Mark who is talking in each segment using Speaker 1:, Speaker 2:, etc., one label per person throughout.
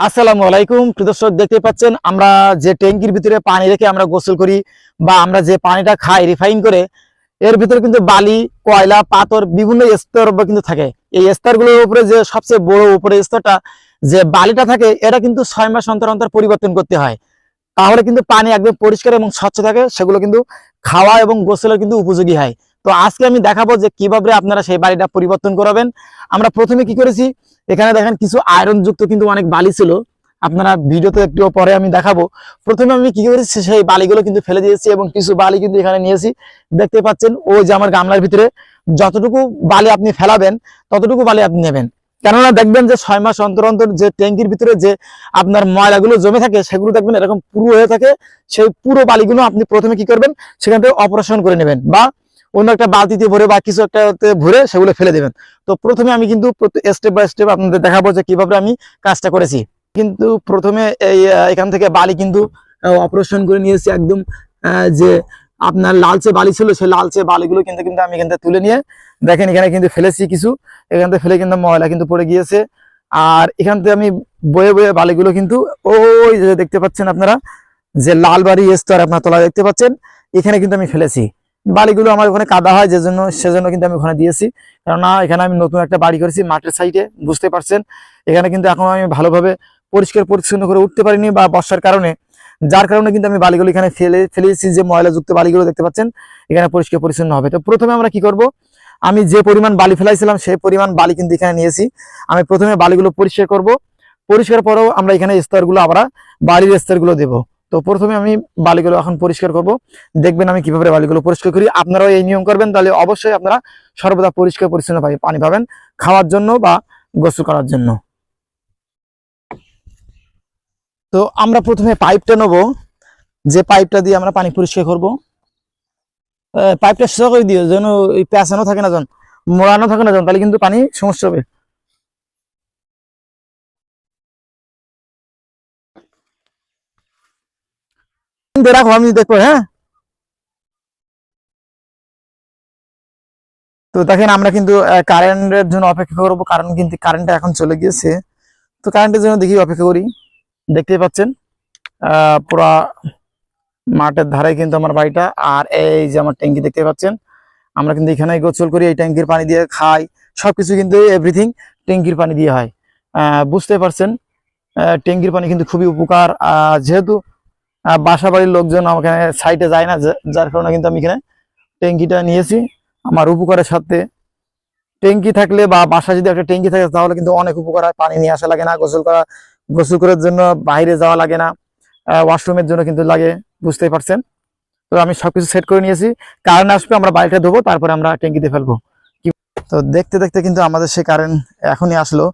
Speaker 1: আসসালামু আলাইকুম। প্রিয় দর্শক, দেখতে পাচ্ছেন, আমরা যে ট্যাঙ্কির ভিতরে পানি রেখে আমরা গোসল করি বা আমরা যে পানিটা খাই রিফাইন করে, এর ভিতরে কিন্তু বালি, কয়লা, পাথর, বিভিন্ন স্তর কিন্তু থাকে। এই স্তরগুলোর উপরে যে সবচেয়ে বড় উপরে স্তরটা, যে বালিটা থাকে, এটা কিন্তু ছয় মাস অন্তর অন্তর পরিবর্তন করতে হয়। তাহলে কিন্তু পানি একদম পরিষ্কার এবং স্বচ্ছ থাকে, সেগুলো কিন্তু খাওয়া এবং গোসলের কিন্তু উপযোগী হয়। তো আজকে আমি দেখাবো যে কীভাবে আপনারা সেই বালিটা পরিবর্তন করাবেন। আমরা প্রথমে কি করেছি, এখানে দেখেন কিছু আয়রন যুক্ত কিন্তু অনেক বালি ছিল। আপনারা ভিডিওতে একটু পরে আমি দেখাবো। প্রথমে আমি কি করেছি সেই বালিগুলো কিন্তু ফেলে দিয়েছি এবং কিছু বালি কিন্তু এখানে নিয়েছি। দেখতে পাচ্ছেন ওই যে আমার গামলার ভিতরে যতটুকু বালি আপনি ফেলাবেন, ততটুকু বালি আপনি নেবেন। কেননা দেখবেন যে ছয় মাস অন্তর অন্তর যে ট্যাঙ্কির ভিতরে যে আপনার ময়লাগুলো জমে থাকে, সেগুলো দেখবেন এরকম পুরো হয়ে থাকে। সেই পুরো বালিগুলো আপনি প্রথমে কি করবেন, সেখান থেকে অপারেশন করে নেবেন বা অন্য একটা বালতিতে ভরে বা কিছু একটা ভরে সেগুলো ফেলে দেবেন। তো প্রথমে আমি কিন্তু স্টেপ বাই স্টেপ আপনাদের দেখাবো যে কীভাবে আমি কাজটা করেছি। কিন্তু প্রথমে এই এখান থেকে বালি কিন্তু অপারেশন করে নিয়েছি একদম যে আপনার লালচে বালি ছিল সেই লালচে বালিগুলো কিন্তু কিন্তু আমি এখান থেকে তুলে নিয়ে দেখেন এখানে কিন্তু ফেলেছি কিছু। এখান থেকে ফেলে কিন্তু ময়লা কিন্তু পড়ে গিয়েছে। আর এখান থেকে আমি বয়ে বয়ে বালিগুলো কিন্তু ওই যে দেখতে পাচ্ছেন আপনারা, যে লাল বাড়ি স্তর আপনার তোলা দেখতে পাচ্ছেন, এখানে কিন্তু আমি ফেলেছি। বালিগুলো আমার ওখানে কাদা হয় যে জন্য সেজন্য কিন্তু আমি ওখানে দিয়েছি। কেননা এখানে আমি নতুন একটা বাড়ি করেছি মাঠের সাইডে, বুঝতে পারছেন? এখানে কিন্তু এখন আমি ভালোভাবে পরিষ্কার পরিচ্ছন্ন করে উঠতে পারিনি বা বর্ষার কারণে। যার কারণে কিন্তু আমি বালিগুলো এখানে ফেলে, ফেলেছি যে ময়লাযুক্ত বালিগুলো দেখতে পাচ্ছেন? এখানে পরিষ্কার পরিচ্ছন্ন হবে। তো প্রথমে আমরা কি করব? আমি যে পরিমাণ বালি ফেলাইছিলাম, সেই পরিমাণ বালি কিন্তু এখানে নিয়েছি। আমি প্রথমে বালিগুলো পরিষ্কার করব। পরিষ্কার পরেও আমরা এখানে স্তরগুলো, আবার বালির স্তরগুলো দেবো। তো প্রথমে আমি বালিগুলো এখন পরিষ্কার করব। দেখবেন আমি কীভাবে বালিগুলো পরিষ্কার করি। আপনারাও এই নিয়ম করবেন, তাহলে অবশ্যই আপনারা সর্বদা পরিষ্কার পরিচ্ছন্ন পানি পাবেন খাওয়ার জন্য বা গোসল করার জন্য। তো আমরা প্রথমে পাইপটা নেব। যে পাইপটা দিয়ে আমরা পানি পরিষ্কার করব। পাইপটা সোজা করে দিও, যেন পেঁচানো থাকে না যেন, মোড়ানো থাকে না যেন, তাহলে কিন্তু পানি সমস্যা হবে। রাখো, আমি দেখব হ্যাঁ? তো দেখেন, আমরা কিন্তু কারেন্টের জন্য অপেক্ষা করব, কারণ কিন্তু কারেন্টটা এখন চলে গিয়েছে। তো কারেন্টের জন্য দেখি, অপেক্ষা করি। দেখতেই পাচ্ছেন পুরা মাঠের ধারে কিন্তু আমার বাড়িটা, আর এই যে আমার ট্যাঙ্কি দেখতে পাচ্ছেন, আমরা কিন্তু এখানে গোসল করি, এই ট্যাঙ্কির পানি দিয়ে খাই, সবকিছু কিন্তু এভরিথিং ট্যাঙ্কির পানি দিয়ে হয়। বুঝতে পারছেন ট্যাঙ্কির পানি কিন্তু খুবই উপকার যেহেতু বাসা বাড়ির লোকজন আমাকে সাইডে যায় না যার কারণে কিন্তু আমি এখানে ট্যাঙ্কিটা নিয়েছি আমার উপকারের সাথে। ট্যাঙ্কি থাকলে বা বাসা যদি একটা ট্যাঙ্কি থাকে তাহলে কিন্তু অনেক উপকার হয়, পানি নিয়ে আসা লাগে না, গোসল করা গোসল করার জন্য বাইরে যাওয়া লাগে না ওয়াশরুমের জন্য কিন্তু লাগে, বুঝতেই পারছেন? তো আমি সবকিছু সেট করে নিয়েছি। কারেন্ট আসবে, আমরা বাড়িটা ধোবো, তারপরে আমরা ট্যাঙ্কিতে ফেলব। তো দেখতে দেখতে কিন্তু আমাদের সে কারেন্ট এখনই আসলো।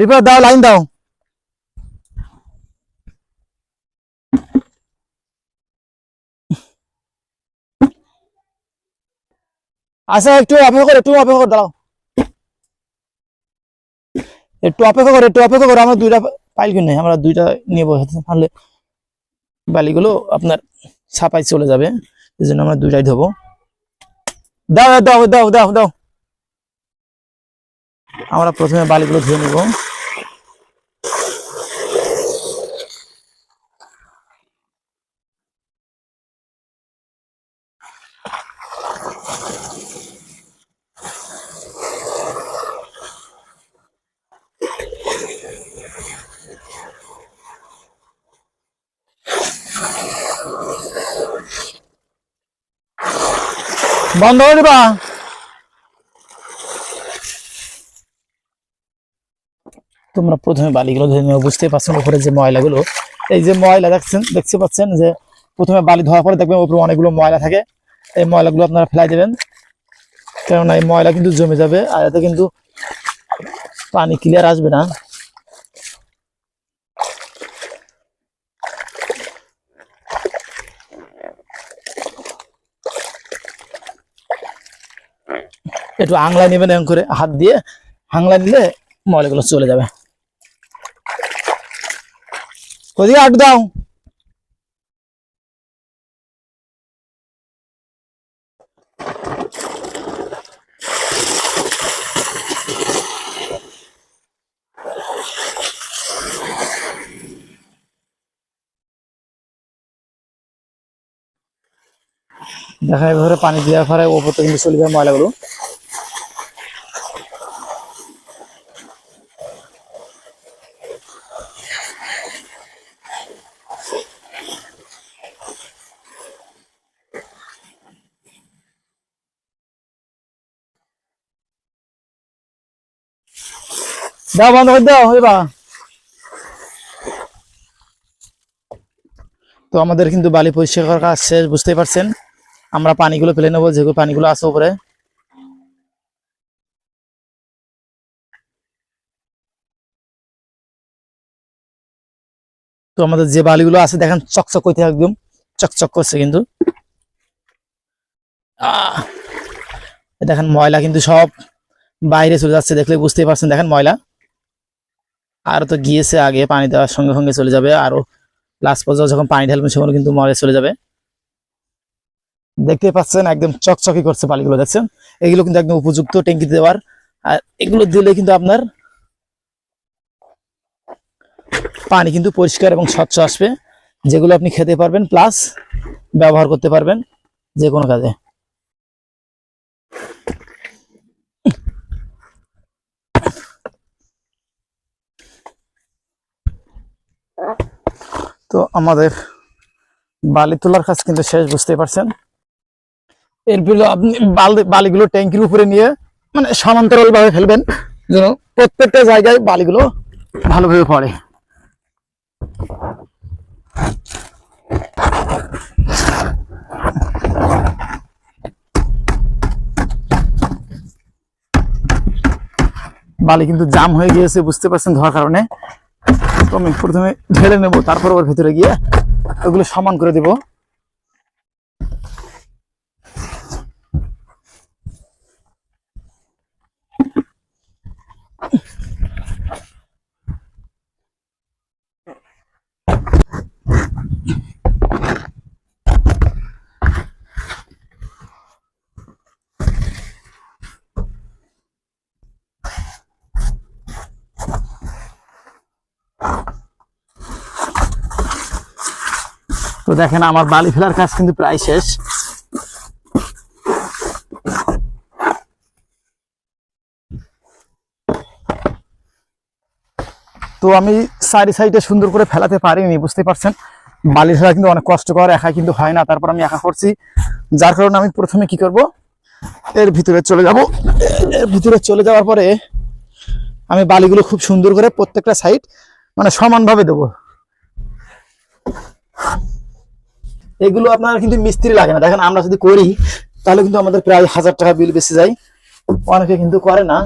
Speaker 1: রিপার দাও লাইন দাও। আচ্ছা একটু অপেক্ষা একটু অপেক্ষা দাঁড়াও। একটু অপেক্ষা একটু অপেক্ষা আমরা দুইটা পাইল কিনে আমরা দুইটা নেব তাহলে বালিগুলো আপনার ছাপাই চলে যাবে, এই জন্য আমরা দুইটাই ধোবো। দাও দাও দাও দাও দাও। আমরা প্রথমে বালিগুলো ধুয়ে নেব। বন্ধ করে দিবা তোমরা প্রথমে বালিগুলো ধরে নেবে বুঝতে পারছেন উপরে যে ময়লাগুলো। এই যে ময়লা দেখছেন, দেখতে পাচ্ছেন যে প্রথমে বালি ধোয়ার পরে দেখবেন উপরে অনেকগুলো ময়লা থাকে। এই ময়লাগুলো আপনারা ফেলাই দেবেন। কেননা এই ময়লা কিন্তু জমে যাবে আর এতে কিন্তু পানি ক্লিয়ার আসবে না। একটু আংলা নেবেন এরকম করে, হাত দিয়ে আংলা নিলে ময়লাগুলো চলে যাবে। কোথায় আট দাও। দেখা এভাবে পানি দেওয়ার পরে ওপর থেকে চলে যাবে ময়লাগুলো। দাও বন্ধ করে দাও হইবা তো আমাদের কিন্তু বালি পরিষ্কার করার কাজ শেষ, বুঝতেই পারছেন? আমরা পানিগুলো ফেলে নেব যেগুলো পানিগুলো আছে উপরে। তো আমাদের যে বালিগুলো আছে, দেখেন, চকচক করতে একদম। চকচক করছে কিন্তু! দেখেন, ময়লা কিন্তু সব বাইরে চলে যাচ্ছে, দেখলে বুঝতেই পারছেন। দেখেন, ময়লা। আর তো গিয়েছে আগে পানি দেওয়ার সঙ্গে সঙ্গে চলে যাবে। আরও লাস্ট পর্যায়ে যখন পানি ঢালবেন সেগুলো কিন্তু মরে চলে যাবে। দেখতে পাচ্ছেন একদম চকচকি করছে পালিগুলো দেখছেন? এগুলো কিন্তু একদম উপযুক্ত ট্যাঙ্কিতে দেওয়ার। আর এগুলো দিলে কিন্তু আপনার পানি কিন্তু পরিষ্কার এবং স্বচ্ছ আসবে। যেগুলো আপনি খেতে পারবেন প্লাস ব্যবহার করতে পারবেন যে কোনো কাজে। তো আমাদের বালি তোলার কাজ কিন্তু শেষ, বুঝতেই পারছেন? এরপরে আপনি বালি বালিগুলো ট্যাঙ্কির উপরে নিয়ে মানে সমান্তরাল ভাবে ফেলবেন, যেন প্রত্যেকটা জায়গায় বালিগুলো ভালোভাবে পড়ে। বালি কিন্তু জাম হয়ে গিয়েছে, বুঝতে পারছেন ধোয়ার কারণে। প্রথমে ঢেলে নেব তারপর ওর ভিতরে গিয়ে ওগুলো সমান করে দেব। তো দেখেন আমার বালি ফেলার কাজ কিন্তু প্রায় শেষ। তো আমি সাইডে সাইডে সুন্দর করে ফেলাতে পারিনি, বুঝতে পারছেন? বালি ফেলা কিন্তু অনেক কষ্টকর একা কিন্তু হয় না, তারপর আমি একা করছি। যার কারণে আমি প্রথমে কি করব? এর ভিতরে চলে যাব। এর ভিতরে চলে যাওয়ার পরে আমি বালিগুলো খুব সুন্দর করে প্রত্যেকটা সাইড মানে সমানভাবে দেবো। এগুলো আপনার কিন্তু মিস্ত্রি লাগে না। দেখেন আমরা যদি করি, তাহলে কিন্তু আমাদের প্রায় হাজার টাকা বিল বেশি যায়। অনেকে কিন্তু করে না।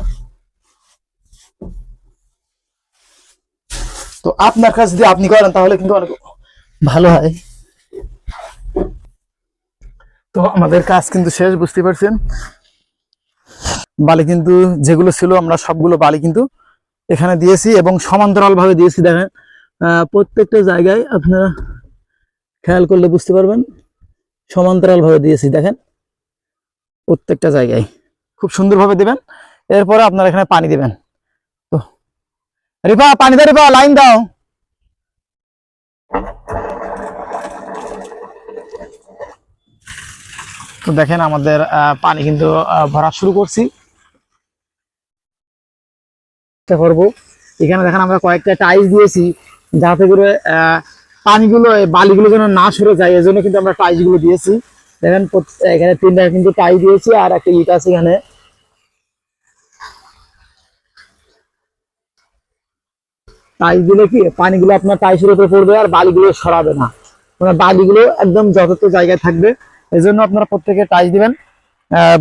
Speaker 1: তো আপনার কাছে যদি আপনি করেন, তাহলে কিন্তু অনেক ভালো হয়। তো আমাদের কাজ কিন্তু শেষ, বুঝতে পারছেন? বালি কিন্তু যেগুলো ছিল, আমরা সবগুলো বালি কিন্তু এখানে দিয়েছি এবং সমান্তরাল ভাবে দিয়েছি। দেখেন প্রত্যেকটা জায়গায় আপনারা খেয়াল করলে বুঝতে পারবেন। সমান্তরাল ভাবে দিয়েছি দেখেন। প্রত্যেকটা জায়গায়। খুব সুন্দরভাবে দিবেন। এরপরে আপনারা এখানে পানি দিবেন। তো রিফা পানি দাও রিফা লাইন দাও। তো দেখেন আমাদের পানি কিন্তু ভরা শুরু করছি। করব। এখানে দেখেন আমরা কয়েকটা টাইলস দিয়েছি। যাতে করে আহ, পানিগুলো বালিগুলো যেন না সরে যায়, এজন্য কিন্তু আমরা টাইলসগুলো দিয়েছি। দেখেন এখানে তিনটা কিন্তু টাই দিয়েছি আর একটা ইট আছে এখানে। টাইলস দিলে কি, পানিগুলো আপনার টাইসের উপরে পড়বে আর বালিগুলো সরাবে না। মানে বালিগুলো একদম যথার্থ জায়গায় থাকবে। এজন্য আপনারা প্রত্যেকে টাইলস দিবেন।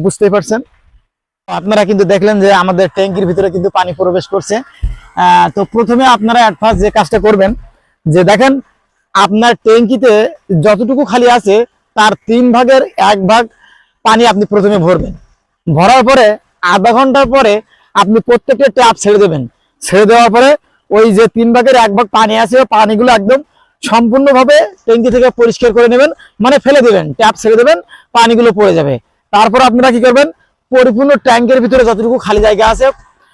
Speaker 1: বুঝতেই পারছেন? আপনারা কিন্তু দেখলেন যে আমাদের ট্যাঙ্কির ভিতরে কিন্তু পানি প্রবেশ করছে। তো প্রথমে আপনারা অ্যাডভান্স যে কাজটা করবেন, যে দেখেন আপনার ট্যাঙ্কিতে যতটুকু খালি আছে, তার তিন ভাগের এক ভাগ পানি আপনি প্রথমে ভরবেন। ভরার পরে আধা ঘণ্টার পরে আপনি প্রত্যেকটা ট্যাপ ছেড়ে দেবেন। ছেড়ে দেওয়ার পরে ওই যে তিন ভাগের এক ভাগ পানি আছে পানিগুলো একদম সম্পূর্ণভাবে ট্যাঙ্কি থেকে পরিষ্কার করে নেবেন মানে ফেলে দেবেন, ট্যাপ ছেড়ে দেবেন, পানিগুলো পড়ে যাবে। তারপর আপনারা কি করবেন, পরিপূর্ণ ট্যাঙ্কের ভিতরে যতটুকু খালি জায়গা আছে,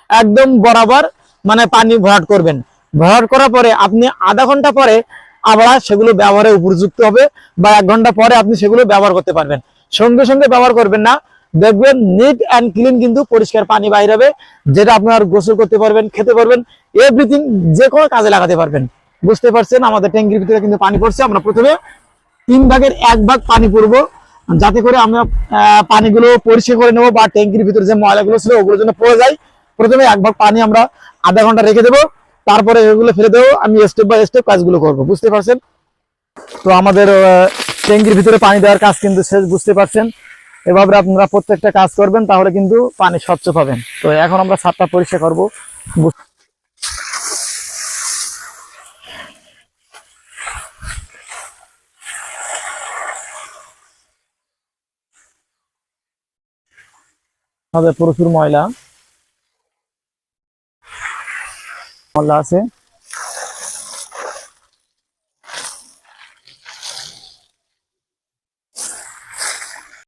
Speaker 1: একদম বরাবর মানে পানি ভরাট করবেন। ভরাট করার পরে আপনি আধা ঘণ্টা পরে আবার সেগুলো ব্যবহারে উপযুক্ত হবে বা এক ঘণ্টা পরে আপনি সেগুলো ব্যবহার করতে পারবেন। সঙ্গে সঙ্গে ব্যবহার করবেন না। দেখবেন নিট অ্যান্ড ক্লিন কিন্তু পরিষ্কার পানি বাইর হবে, যেটা আপনার গোসল করতে পারবেন, খেতে পারবেন এভরিথিং যে কোনো কাজে লাগাতে পারবেন। বুঝতে পারছেন? আমাদের ট্যাঙ্কির ভিতরে কিন্তু পানি পড়ছে। আমরা প্রথমে তিন ভাগের এক ভাগ পানি পড়ব যাতে করে আমরা পানিগুলো পরিষ্কার করে নেব বা ট্যাঙ্কির ভিতরে যে ময়লাগুলো ছিল ওগুলো যেন পড়ে যায়। প্রথমে এক ভাগ পানি আমরা আধা ঘণ্টা রেখে দেবো। তারপরে এগুলো ফেলে দেবো, আমি স্টেপ বাই স্টেপ কাজগুলো করব, বুঝতে পারছেন? তো আমাদের ট্যাঙ্কির ভিতরে পানি দেওয়ার কাজ কিন্তু শেষ, বুঝতে পারছেন? এভাবে আপনারা প্রত্যেকটা কাজ করবেন, তাহলে কিন্তু পানি স্বচ্ছ পাবেন। তো এখন আমরা ছাদটা পরিষ্কার করব। আমাদের প্রচুর ময়লা। ময়লা আছে।